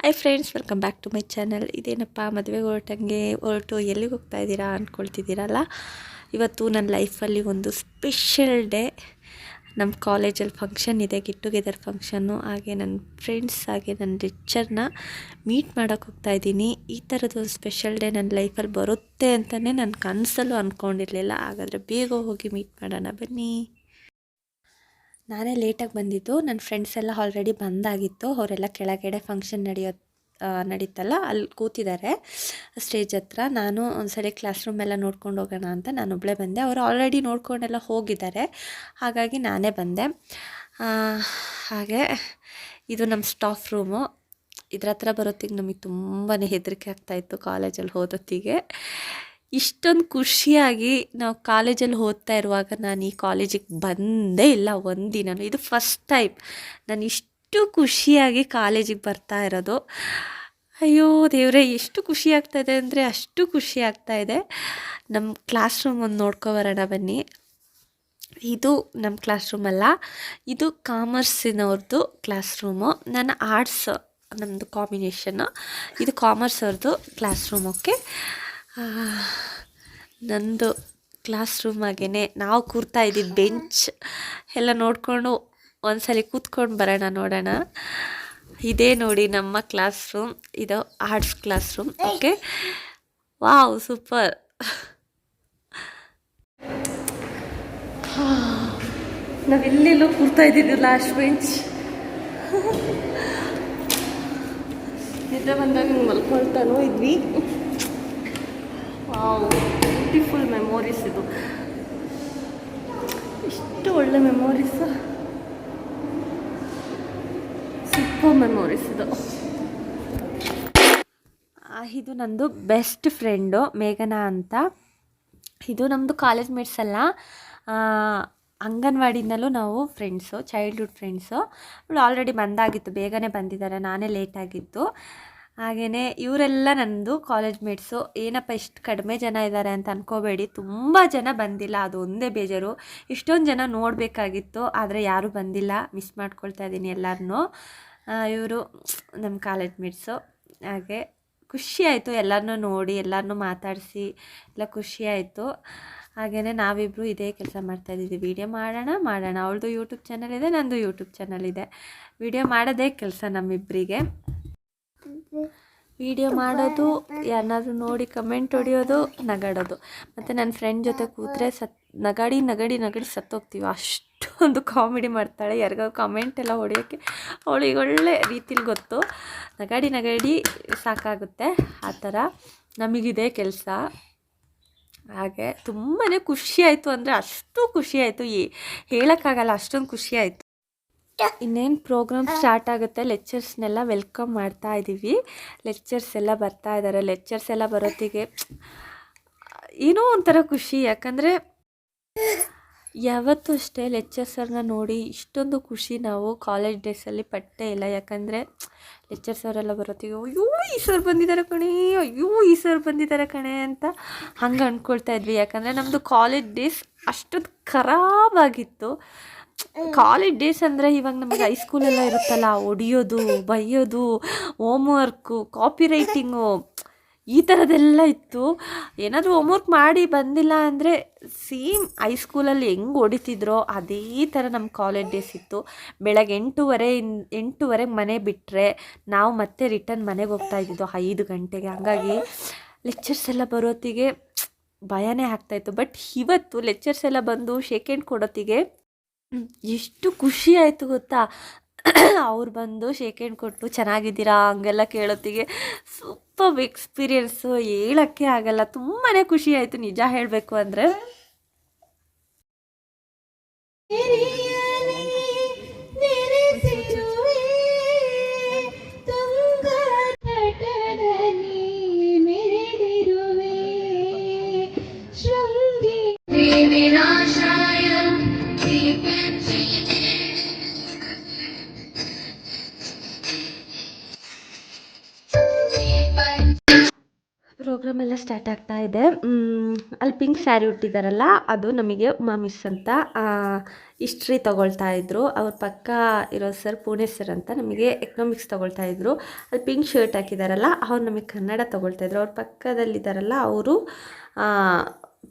Hi friends welcome back to my channel ಇದೇನಪ್ಪ, ಮದುವೆಗೆ ಹೊರಟಂಗೆ ಹೊರಟು ಎಲ್ಲಿಗೆ ಹೋಗ್ತಾ ಇದ್ದೀರಾ ಅಂದ್ಕೊಳ್ತಿದ್ದೀರಲ್ಲ ಇವತ್ತು ನನ್ನ ಲೈಫಲ್ಲಿ ಒಂದು ಸ್ಪೆಷಲ್ ಡೇ ನಮ್ಮ ಕಾಲೇಜಲ್ಲಿ ಫಂಕ್ಷನ್ ಇದೆ ಗೆಟ್ ಟುಗೆದರ್ ಫಂಕ್ಷನ್ನು ಹಾಗೆ ನನ್ನ ಫ್ರೆಂಡ್ಸ್ ಹಾಗೆ ನನ್ನ ರಿಚರ್ನ ಮೀಟ್ ಮಾಡೋಕ್ಕೆ ಹೋಗ್ತಾ ಇದ್ದೀನಿ. ಈ ಥರದ್ದು ಸ್ಪೆಷಲ್ ಡೇ ನನ್ನ ಲೈಫಲ್ಲಿ ಬರುತ್ತೆ ಅಂತಲೇ ನನ್ನ ಕನಸಲ್ಲೂ ಅಂದ್ಕೊಂಡಿರಲಿಲ್ಲ ಹಾಗಾದರೆ ಬೇಗ ಹೋಗಿ ಮೀಟ್ ಮಾಡೋಣ ಬನ್ನಿ. ನಾನೇ ಲೇಟಾಗಿ ಬಂದಿದ್ದು. ನನ್ನ ಫ್ರೆಂಡ್ಸ್ ಎಲ್ಲ ಆಲ್ರೆಡಿ ಬಂದಾಗಿತ್ತು. ಅವರೆಲ್ಲ ಕೆಳಗಡೆ ಫಂಕ್ಷನ್ ನಡೆಯೋ ನಡೀತಲ್ಲ, ಅಲ್ಲಿ ಕೂತಿದ್ದಾರೆ. ಸ್ಟೇಜ್ ಹತ್ರ. ನಾನು ಒಂದ್ಸಲ ಕ್ಲಾಸ್ ರೂಮ್ ಎಲ್ಲ ನೋಡ್ಕೊಂಡು ಹೋಗೋಣ ಅಂತ ನಾನೊಬ್ಬಳೇ ಬಂದೆ. ಅವರು ಆಲ್ರೆಡಿ ನೋಡ್ಕೊಂಡೆಲ್ಲ ಹೋಗಿದ್ದಾರೆ. ಹಾಗಾಗಿ ನಾನೇ ಬಂದೆ. ಹಾಗೆ ಇದು ನಮ್ಮ ಸ್ಟಾಫ್ ರೂಮು ಇದ್ರ ಹತ್ರ ಬರೋತ್ತಿಗೆ ನಮಗೆ ತುಂಬಾ ಹೆದರಿಕೆ ಆಗ್ತಾಯಿತ್ತು ಕಾಲೇಜಲ್ಲಿ ಹೋದೊತ್ತಿಗೆ. ಇಷ್ಟೊಂದು ಖುಷಿಯಾಗಿ ನಾವು ಕಾಲೇಜಲ್ಲಿ ಓದ್ತಾ ಇರುವಾಗ ನಾನು ಈ ಕಾಲೇಜಿಗೆ ಬಂದೇ ಇಲ್ಲ ಒಂದಿನೂ ಇದು ಫಸ್ಟ್ ಟೈಮ್ ನಾನು ಇಷ್ಟು ಖುಷಿಯಾಗಿ ಕಾಲೇಜಿಗೆ ಬರ್ತಾ ಇರೋದು. ಅಯ್ಯೋ ದೇವರೇ, ಎಷ್ಟು ಖುಷಿ ಆಗ್ತಾ ಇದೆ ಅಂದರೆ ಅಷ್ಟು ಖುಷಿ ಇದೆ. ನಮ್ಮ ಕ್ಲಾಸ್ ರೂಮ್ ಒಂದು ನೋಡ್ಕೊಬರೋಣ ಬನ್ನಿ. ಇದು ನಮ್ಮ ಕ್ಲಾಸ್ ರೂಮ್ ಅಲ್ಲ. ಇದು ಕಾಮರ್ಸಿನವ್ರದ್ದು ಕ್ಲಾಸ್ ರೂಮು ನಾನು ಆರ್ಟ್ಸ್ ನಮ್ಮದು ಕಾಂಬಿನೇಷನ್ನು ಇದು ಕಾಮರ್ಸ್ ಅವ್ರದ್ದು ಕ್ಲಾಸ್ ರೂಮ್ ಓಕೆ ನಂದು ಕ್ಲಾಸ್ ರೂಮ್ ಆಗೇನೆ ನಾವು ಕೂರ್ತಾ ಇದ್ದಿದ್ದು ಬೆಂಚ್ ಎಲ್ಲ ನೋಡಿಕೊಂಡು ಒಂದ್ಸಲಿ ಕೂತ್ಕೊಂಡು ಬರೋಣ ನೋಡೋಣ. ಇದೇ ನೋಡಿ ನಮ್ಮ ಕ್ಲಾಸ್ ರೂಮ್ ಇದು arts classroom okay wow super ನಾವೆಲ್ಲೆಲ್ಲೋ ಕೂರ್ತಾ ಇದ್ದಿದ್ದು ಲಾಸ್ಟ್ ಬೆಂಚ್ ನಿದ್ದೆ ಬಂದಾಗ ಮಲ್ಕೊಳ್ತಾನೋ ಇದ್ವಿ. ಬ್ಯೂಟಿಫುಲ್ ಮೆಮೊರೀಸ್ ಇದು. ಇಷ್ಟು ಒಳ್ಳೆ ಮೆಮೊರೀಸ್ ಸೂಪರ್ ಮೆಮೊರೀಸ್ ಇದು. ಇದು ನಂದು ಬೆಸ್ಟ್ ಫ್ರೆಂಡು ಮೇಘನಾ ಅಂತ. ಇದು ನಮ್ಮದು ಕಾಲೇಜ್ ಮೇಟ್ಸ್ ಅಲ್ಲ. ಅಂಗನವಾಡಿನಲ್ಲೂ ನಾವು ಫ್ರೆಂಡ್ಸು ಚೈಲ್ಡ್ಹುಡ್ ಫ್ರೆಂಡ್ಸು ಅವಳು ಆಲ್ರೆಡಿ ಬಂದಾಗಿತ್ತು, ಬೇಗನೆ ಬಂದಿದ್ದಾರೆ, ನಾನೇ ಲೇಟ್ ಆಗಿತ್ತು ಹಾಗೆಯೇ ಇವರೆಲ್ಲ ನನ್ನದು ಕಾಲೇಜ್ ಮೇಟ್ಸು ಏನಪ್ಪ ಇಷ್ಟು ಕಡಿಮೆ ಜನ ಇದ್ದಾರೆ ಅಂತ ಅನ್ಕೋಬೇಡಿ. ತುಂಬ ಜನ ಬಂದಿಲ್ಲ. ಅದು ಒಂದೇ ಬೇಜಾರು. ಇಷ್ಟೊಂದು ಜನ ನೋಡಬೇಕಾಗಿತ್ತು, ಆದರೆ ಯಾರೂ ಬಂದಿಲ್ಲ. ಮಿಸ್ ಮಾಡ್ಕೊಳ್ತಾ ಇದ್ದೀನಿ ಎಲ್ಲರನ್ನೂ ಇವರು ನಮ್ಮ ಕಾಲೇಜ್ ಮೇಟ್ಸು ಹಾಗೆ ಖುಷಿಯಾಯಿತು ಎಲ್ಲರನ್ನು ನೋಡಿ ಎಲ್ಲರನ್ನೂ ಮಾತಾಡಿಸಿ, ಎಲ್ಲ ಖುಷಿಯಾಯಿತು ಹಾಗೆಯೇ ನಾವಿಬ್ಬರು ಇದೇ ಕೆಲಸ ಮಾಡ್ತಾಯಿದ್ದೀವಿ ವೀಡಿಯೋ ಮಾಡೋಣ ಮಾಡೋಣ. ಅವಳದು ಯೂಟ್ಯೂಬ್ ಚಾನಲ್ ಇದೆ, ನಂದು ಯೂಟ್ಯೂಬ್ ಚಾನಲ್ ಇದೆ. ವೀಡಿಯೋ ಮಾಡೋದೇ ಕೆಲಸ ನಮ್ಮಿಬ್ಬರಿಗೆ ವಿಡಿಯೋ ಮಾಡೋದು, ಯಾರನ್ನಾದ್ರೂ ನೋಡಿ ಕಮೆಂಟ್ ಹೊಡಿಯೋದು, ನಗಾಡೋದು. ಮತ್ತು ನನ್ನ ಫ್ರೆಂಡ್ ಜೊತೆ ಕೂತ್ರೆ ಸತ್, ನಗಾಡಿ, ನಗಡಿ ನಗಡಿ ಸತ್ತೋಗ್ತೀವಿ. ಅಷ್ಟೊಂದು ಕಾಮಿಡಿ ಮಾಡ್ತಾಳೆ. ಯಾರಿಗೋ ಕಮೆಂಟ್ ಎಲ್ಲ ಹೊಡಿಯೋಕ್ಕೆ ಅವಳಿಗೆ ಒಳ್ಳೆ ರೀತಿಲಿ ಗೊತ್ತು. ನಗಾಡಿ ನಗಾಡಿ ಸಾಕಾಗುತ್ತೆ. ಆ ಥರ ನಮಗಿದೆ ಕೆಲಸ. ಹಾಗೆ ತುಂಬಾ ಖುಷಿ ಆಯಿತು ಅಂದರೆ ಅಷ್ಟು ಖುಷಿ ಈ ಹೇಳೋಕ್ಕಾಗಲ್ಲ, ಅಷ್ಟೊಂದು ಖುಷಿ ಆಯಿತು. ಇನ್ನೇನು ಪ್ರೋಗ್ರಾಮ್ ಸ್ಟಾರ್ಟ್ ಆಗುತ್ತೆ ಲೆಕ್ಚರ್ಸ್ನೆಲ್ಲ ವೆಲ್ಕಮ್ ಮಾಡ್ತಾ ಇದ್ದೀವಿ ಲೆಕ್ಚರ್ಸ್ ಎಲ್ಲ ಬರ್ತಾ ಇದ್ದಾರೆ ಲೆಕ್ಚರ್ಸ್ ಎಲ್ಲ ಬರೋತ್ತಿಗೆ ಏನೋ ಒಂಥರ ಖುಷಿ. ಯಾಕಂದರೆ ಯಾವತ್ತೂ ಅಷ್ಟೇ ಲೆಕ್ಚರ್ಸರ್ನ ನೋಡಿ ಇಷ್ಟೊಂದು ಖುಷಿ ನಾವು ಕಾಲೇಜ್ ಡೇಸಲ್ಲಿ ಪಟ್ಟೇ ಇಲ್ಲ. ಯಾಕಂದರೆ ಲೆಕ್ಚರ್ಸ್ ಅವರೆಲ್ಲ ಬರೋತ್ತಿಗೆ ಅಯ್ಯೋ ಈ ಸರ್ ಬಂದಿದ್ದಾರೆ ಕಣೆ ಅಯ್ಯೋ ಈ ಸರ್ ಬಂದಿದ್ದಾರೆ ಕಣೆ ಅಂತ ಹಂಗೆ ಅಂದ್ಕೊಳ್ತಾ ಇದ್ವಿ. ಯಾಕಂದರೆ ನಮ್ಮದು ಕಾಲೇಜ್ ಡೇಸ್ ಅಷ್ಟೊಂದು ಖರಾಬಾಗಿತ್ತು ಕಾಲೇಜ್ ಡೇಸ್ ಅಂದರೆ ಇವಾಗ ನಮಗೆ ಹೈಸ್ಕೂಲೆಲ್ಲ ಇರುತ್ತಲ್ಲ ಹೊಡಿಯೋದು ಬೈಯೋದು ಹೋಮ್ವರ್ಕು ಕಾಪಿ ರೈಟಿಂಗು ಈ ಥರದ್ದೆಲ್ಲ ಇತ್ತು. ಏನಾದರೂ ಹೋಮ್ವರ್ಕ್ ಮಾಡಿ ಬಂದಿಲ್ಲ ಅಂದರೆ ಸೇಮ್ ಹೈಸ್ಕೂಲಲ್ಲಿ ಹೆಂಗೆ ಹೊಡಿತಿದ್ರೋ ಅದೇ ಥರ ನಮ್ಮ ಕಾಲೇಜ್ ಡೇಸ್ ಇತ್ತು. ಬೆಳಗ್ಗೆ ಎಂಟೂವರೆ ಎಂಟೂವರೆಗೆ ಮನೆ ಬಿಟ್ಟರೆ ನಾವು ಮತ್ತೆ ರಿಟರ್ನ್ ಮನೆಗೆ ಹೋಗ್ತಾ ಇದ್ದಿದ್ದು ಐದು ಗಂಟೆಗೆ. ಹಂಗಾಗಿ ಲೆಕ್ಚರ್ಸ್ ಎಲ್ಲ ಬರೋತ್ತಿಗೆ ಭಯನೇ ಆಗ್ತಾಯಿತ್ತು ಬಟ್ ಇವತ್ತು ಲೆಕ್ಚರ್ಸ್ ಎಲ್ಲ ಬಂದು ಶೇಕೆಂಡ್ ಕೊಡೋತ್ತಿಗೆ ಹ್ಮ್, ಎಷ್ಟು ಖುಷಿ ಆಯಿತು ಗೊತ್ತಾ? ಅವ್ರು ಬಂದು ಶೇಕ್ ಹ್ಯಾಂಡ್ ಕೊಟ್ಟು, ಚೆನ್ನಾಗಿದ್ದೀರಾ? ಹಂಗೆಲ್ಲ ಕೇಳೋತ್ತಿಗೆ ಸೂಪರ್ ಎಕ್ಸ್ಪೀರಿಯೆನ್ಸು ಹೇಳೋಕ್ಕೆ ಆಗಲ್ಲ ತುಂಬಾ ಖುಷಿ ಆಯಿತು ನಿಜ ಹೇಳಬೇಕು ಅಂದರೆ. ಪ್ರೋಗ್ರಾಮ್ ಎಲ್ಲ ಸ್ಟಾರ್ಟ್ ಆಗ್ತಾ ಇದೆ. ಅಲ್ಲಿ ಪಿಂಕ್ ಸ್ಯಾರಿ ಉಟ್ಟಿದ್ದಾರಲ್ಲ ಅದು ನಮಗೆ ಉಮಾ ಮಿಸ್ ಅಂತ ಹಿಸ್ಟ್ರಿ ತೊಗೊಳ್ತಾ ಇದ್ದರು ಅವ್ರ ಪಕ್ಕ ಇರೋ ಸರ್ ಪುಣೆ ಸರ್ ಅಂತ ನಮಗೆ ಎಕನಾಮಿಕ್ಸ್ ತೊಗೊಳ್ತಾ ಇದ್ದರು ಅಲ್ಲಿ ಪಿಂಕ್ ಶರ್ಟ್ ಹಾಕಿದಾರಲ್ಲ, ಅವ್ರು ನಮಗೆ ಕನ್ನಡ ತೊಗೊಳ್ತಾ ಇದ್ರು. ಅವ್ರ ಪಕ್ಕದಲ್ಲಿದ್ದಾರಲ್ಲ ಅವರು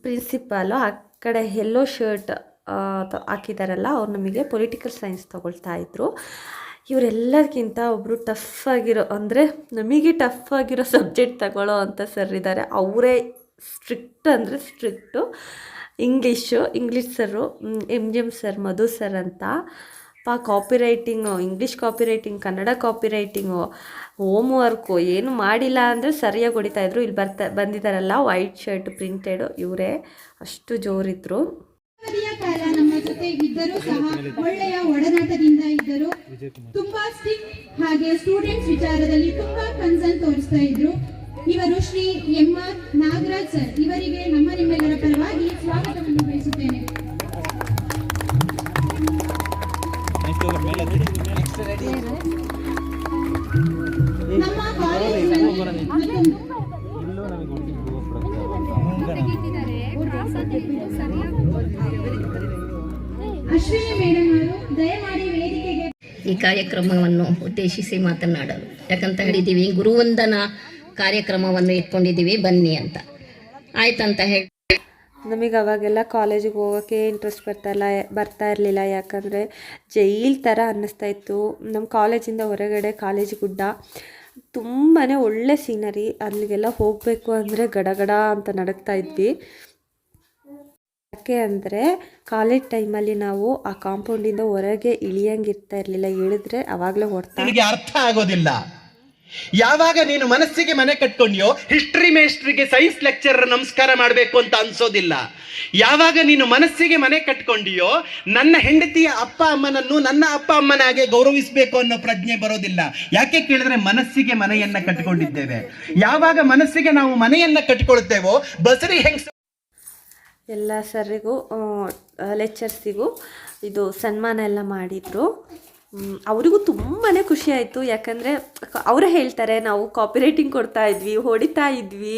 ಪ್ರಿನ್ಸಿಪಾಲು ಆ ಕಡೆ ಎಲ್ಲೋ ಶರ್ಟ್ ಹಾಕಿದಾರಲ್ಲ, ಅವ್ರು ನಮಗೆ ಪೊಲಿಟಿಕಲ್ ಸೈನ್ಸ್ ತೊಗೊಳ್ತಾ ಇದ್ರು. ಇವರೆಲ್ಲರಿಗಿಂತ ಒಬ್ಬರು ಟಫ್ ಆಗಿರೋ ಅಂದರೆ ನಮಗೆ ಟಫ್ ಆಗಿರೋ ಸಬ್ಜೆಕ್ಟ್ ತಗೊಳ್ಳೋ ಅಂತ ಸರ್ ಇದ್ದಾರೆ ಅವರೇ ಸ್ಟ್ರಿಕ್ಟ್ ಅಂದರೆ strict. English, English sir M G M sir, Madhu sir ಅಂತ. ಪಾ copy writing English copy writing Kannada copy writing homework ಏನು ಮಾಡಿಲ್ಲ ಅಂದರೆ ಸರಿಯಾಗಿ ಹೊಡಿತಾಯಿದ್ರು ಇಲ್ಲಿ ಬರ್ತಾ ಬಂದಿದ್ದಾರಲ್ಲ ವೈಟ್ ಶರ್ಟ್ ಪ್ರಿಂಟೆಡು ಇವರೇ. ಅಷ್ಟು ಜೋರಿದ್ರು. ಕಾಲ ನಮ್ಮ ಜೊತೆ ಇದ್ದರೂ ಸಹ ಒಳ್ಳೆಯ ಒಡನಾಟದಿಂದ ಇದ್ದರು. ತುಂಬಾ ಸ್ಟಿಕ್ ಹಾಗೆ ಸ್ಟೂಡೆಂಟ್ಸ್ ವಿಚಾರದಲ್ಲಿ ತುಂಬಾ ಕನ್ಸರ್ನ್ ತೋರಿಸ್ತಾ ಇದ್ರು. ಇವರು Shri M R Nagaraj sir ಇವರಿಗೆ ನಮ್ಮ ನಿಮ್ಮೆಲ್ಲರ ಪರವಾಗಿ ಸ್ವಾಗತವನ್ನು ಬಯಸುತ್ತೇನೆ ನಮ್ಮ ಕಾಲೇಜಿನಲ್ಲಿ ಅಶ್ವಿನಿ ದಯಮಾಡಿ ವೇದಿಕೆಗೆ ಈ ಕಾರ್ಯಕ್ರಮವನ್ನು ಉದ್ದೇಶಿಸಿ ಮಾತನಾಡಲು. ಯಾಕಂತ ಹೇಳಿದ್ದೀವಿ, ಗುರುವಂದನ ಕಾರ್ಯಕ್ರಮವನ್ನು ಇಟ್ಕೊಂಡಿದ್ದೀವಿ, ಬನ್ನಿ ಅಂತ. ಆಯ್ತಂತ ಹೇಳಿ. ನಮಗೆ ಅವಾಗೆಲ್ಲ ಕಾಲೇಜಿಗೆ ಹೋಗೋಕ್ಕೆ ಇಂಟ್ರೆಸ್ಟ್ ಬರ್ತಾ ಇಲ್ಲ, ಬರ್ತಾ ಇರಲಿಲ್ಲ. ಯಾಕಂದರೆ ಜೈಲ್ ಥರ ಅನ್ನಿಸ್ತಾ ಇತ್ತು. ನಮ್ಮ ಕಾಲೇಜಿಂದ ಹೊರಗಡೆ ಕಾಲೇಜ್ ಗುಡ್ಡ ತುಂಬಾ ಒಳ್ಳೆ ಸೀನರಿ ಅಲ್ಲಿಗೆಲ್ಲ ಹೋಗಬೇಕು ಅಂದರೆ ಗಡಗಡ ಅಂತ ನಡಕ್ತಾ ಇದ್ವಿ. ಯಾಕೆ ಅಂದರೆ ಕಾಲೇಜ್ ಟೈಮಲ್ಲಿ ನಾವು ಆ ಕಾಂಪೌಂಡಿಂದ ಹೊರಗೆ ಇಳಿಯಂಗಿರ್ತಾ ಇರಲಿಲ್ಲ. ಇಳಿದ್ರೆ ಅವಾಗಲೇ ಹೊಡ್ತಾ ಅರ್ಥ ಆಗೋದಿಲ್ಲ. ಯಾವಾಗ ನೀನು ಮನಸ್ಸಿಗೆ ಮನೆ ಕಟ್ಕೊಂಡ್ಯೋ ಹಿಸ್ಟ್ರಿ ಮೇಸ್ಟ್ರಿಗೆ ಸೈನ್ಸ್ ಲೆಕ್ಚರ್ ನಮಸ್ಕಾರ ಮಾಡಬೇಕು ಅಂತ ಅನ್ಸೋದಿಲ್ಲ. ಯಾವಾಗ ನೀನು ಮನಸ್ಸಿಗೆ ಮನೆ ಕಟ್ಕೊಂಡಿಯೋ, ನನ್ನ ಹೆಂಡತಿಯ ಅಪ್ಪ ಅಮ್ಮನನ್ನು ನನ್ನ ಅಪ್ಪ ಅಮ್ಮನಾಗೆ ಗೌರವಿಸಬೇಕು ಅನ್ನೋ ಪ್ರಜ್ಞೆ ಬರೋದಿಲ್ಲ. ಯಾಕೆ ಕೇಳಿದ್ರೆ ಮನಸ್ಸಿಗೆ ಮನೆಯನ್ನ ಕಟ್ಕೊಂಡಿದ್ದೇವೆ. ಯಾವಾಗ ಮನಸ್ಸಿಗೆ ನಾವು ಮನೆಯನ್ನ ಕಟ್ಕೊಳ್ತೇವೋ ಬಸರಿ ಹೆಂಗ್ ಎಲ್ಲ ಸರಿಗೂ ಲೆಕ್ಚರ್ಸಿಗೂ ಇದು ಸನ್ಮಾನ ಎಲ್ಲ ಮಾಡಿದರು. ಅವರಿಗೂ ತುಂಬಾ ಖುಷಿ ಆಯಿತು. ಯಾಕಂದರೆ ಅವರೇ ಹೇಳ್ತಾರೆ, ನಾವು ಕಾಪಿ ರೈಟಿಂಗ್ ಕೊಡ್ತಾ ಇದ್ವಿ, ಹೊಡಿತಾ ಇದ್ವಿ.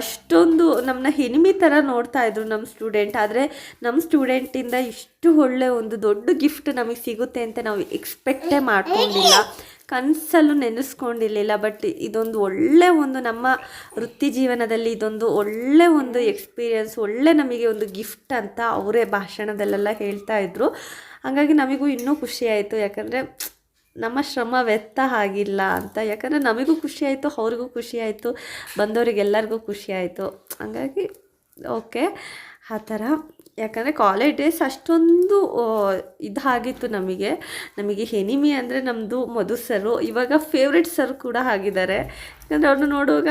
ಅಷ್ಟೊಂದು ನಮ್ಮನ್ನ ಹೆನಿಮಿ ಥರ ನೋಡ್ತಾ ಇದ್ರು ನಮ್ಮ ಸ್ಟೂಡೆಂಟ್ ಆದರೆ ನಮ್ಮ ಸ್ಟೂಡೆಂಟಿಂದ ಇಷ್ಟು ಒಳ್ಳೆ ಒಂದು ದೊಡ್ಡ ಗಿಫ್ಟ್ ನಮಗೆ ಸಿಗುತ್ತೆ ಅಂತ ನಾವು ಎಕ್ಸ್ಪೆಕ್ಟೇ ಮಾಡ್ಕೊಂಡಿಲ್ಲ. ಕನಸಲ್ಲೂ ನೆನೆಸ್ಕೊಂಡಿರಲಿಲ್ಲ ಬಟ್ ಇದೊಂದು ಒಳ್ಳೆ ಒಂದು ನಮ್ಮ ವೃತ್ತಿ ಜೀವನದಲ್ಲಿ ಇದೊಂದು ಒಳ್ಳೆ ಒಂದು ಎಕ್ಸ್ಪೀರಿಯನ್ಸ್ ಒಳ್ಳೆ ನಮಗೆ ಒಂದು ಗಿಫ್ಟ್ ಅಂತ ಅವರೇ ಭಾಷಣದಲ್ಲೆಲ್ಲ ಹೇಳ್ತಾ ಇದ್ರು. ಹಾಗಾಗಿ ನಮಗೂ ಇನ್ನೂ ಖುಷಿ ಆಯಿತು. ಯಾಕಂದರೆ ನಮ್ಮ ಶ್ರಮ ವ್ಯರ್ಥ ಆಗಿಲ್ಲ ಅಂತ. ಯಾಕಂದರೆ ನಮಗೂ ಖುಷಿ ಆಯಿತು, ಅವ್ರಿಗೂ ಖುಷಿ ಆಯಿತು, ಬಂದವರಿಗೆಲ್ಲರಿಗೂ ಖುಷಿ ಹಂಗಾಗಿ ಓಕೆ ಆ ಥರ. ಯಾಕಂದರೆ ಕಾಲೇಜ್ ಡೇಸ್ ಅಷ್ಟೊಂದು ಇದಾಗಿತ್ತು ನಮಗೆ. ನಮಗೆ ಎನಿಮಿ ಅಂದರೆ ನಮ್ಮದು ಮಧು ಸರು, ಇವಾಗ ಫೇವ್ರೆಟ್ ಸರ್ ಕೂಡ ಆಗಿದ್ದಾರೆ. ಯಾಕಂದರೆ ಅವ್ರನ್ನ ನೋಡುವಾಗ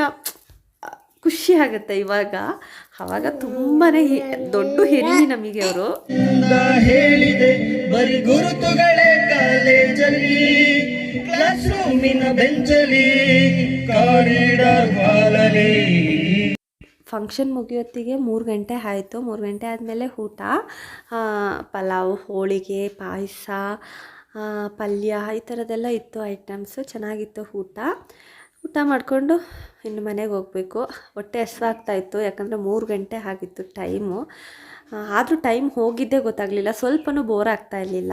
ಖುಷಿ ಆಗುತ್ತೆ ಇವಾಗ. ಅವಾಗ ತುಂಬಾ ದೊಡ್ಡ ಎನಿಮಿ ನಮಗೆ ಅವರು. ಕ್ಲಾಸ್ ರೂಮಿನ ಬೆಂಚಲಿ ಕಾರಿಡಾರ್ ಫಂಕ್ಷನ್ ಮುಗಿಯೋತ್ತಿಗೆ ಮೂರು ಗಂಟೆ ಆಯಿತು. ಮೂರು ಗಂಟೆ ಆದಮೇಲೆ ಊಟ ಪಲಾವ್, ಹೋಳಿಗೆ, ಪಾಯಸ ಪಲ್ಯ ಈ ಥರದ್ದೆಲ್ಲ ಇತ್ತು ಐಟಮ್ಸು ಚೆನ್ನಾಗಿತ್ತು ಊಟ. ಊಟ ಮಾಡಿಕೊಂಡು ಇನ್ನು ಮನೆಗೆ ಹೋಗಬೇಕು. ಹೊಟ್ಟೆ ಹಸ್ವಾಗ್ತಾ ಇತ್ತು, ಯಾಕಂದರೆ ಮೂರು ಗಂಟೆ ಆಗಿತ್ತು ಟೈಮು ಆದರೂ ಟೈಮ್ ಹೋಗಿದ್ದೇ ಗೊತ್ತಾಗಲಿಲ್ಲ. ಸ್ವಲ್ಪನೂ ಬೋರ್ ಆಗ್ತಾ ಇರಲಿಲ್ಲ.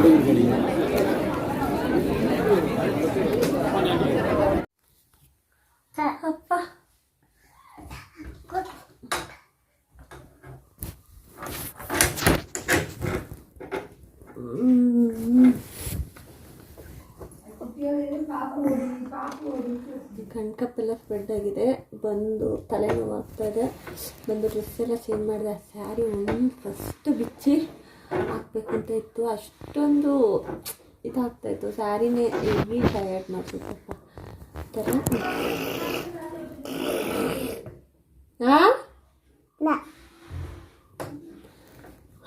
ಕಣ್ಕಪ್ಪೆಲ್ಲ ಸ್ಪ್ರೆಡ್ ಆಗಿದೆ. ಬಂದು ತಲೆನೋವು ಆಗ್ತಾ ಇದೆ. ಬಂದು ಡ್ರೆಸ್ ಎಲ್ಲ ಚೇಂಜ್ ಮಾಡಿದೆ. ಆ ಸ್ಯಾರಿ ಒಂದು ಫಸ್ಟ್ ಬಿಚ್ಚಿ ಹಾಕ್ಬೇಕು ಅಂತ ಇತ್ತು. ಅಷ್ಟೊಂದು ಇದಾಗ್ತಾ ಇತ್ತು. ಸ್ಯಾರಿನೇ ಹೆವಿ ಟಯರ್ಡ್ ಮಾಡ್ತಿತ್ತಪ್ಪ ಆ ಥರ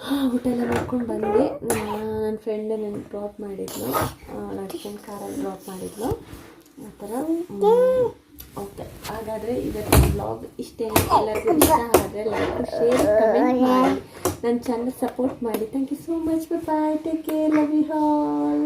ಹಾಂ ಊಟ ಎಲ್ಲ ಮಾಡ್ಕೊಂಡು ಬಂದೆ ನಾನು ನನ್ನ ಫ್ರೆಂಡ್ ನನ್ನ ಡ್ರಾಪ್ ಮಾಡಿದ್ಲು. ನಡ್ಕೊಂಡು ಕಾರಲ್ಲಿ ಡ್ರಾಪ್ ಮಾಡಿದ್ಲು. ಆ ಥರ ಓಕೆ. ಹಾಗಾದರೆ ಇವತ್ತು ಬ್ಲಾಗ್ ಇಷ್ಟೇ. ಎಲ್ಲರಿಗೂ ಇಷ್ಟ ಆದರೆ ಲೈಕ್ ಶೇರ್ ಕಮೆಂಟ್ ಮಾಡಿ. ನನ್ನ ಚಾನಲ್ ಸಪೋರ್ಟ್ ಮಾಡಿ. Thank you so much bye take care love you all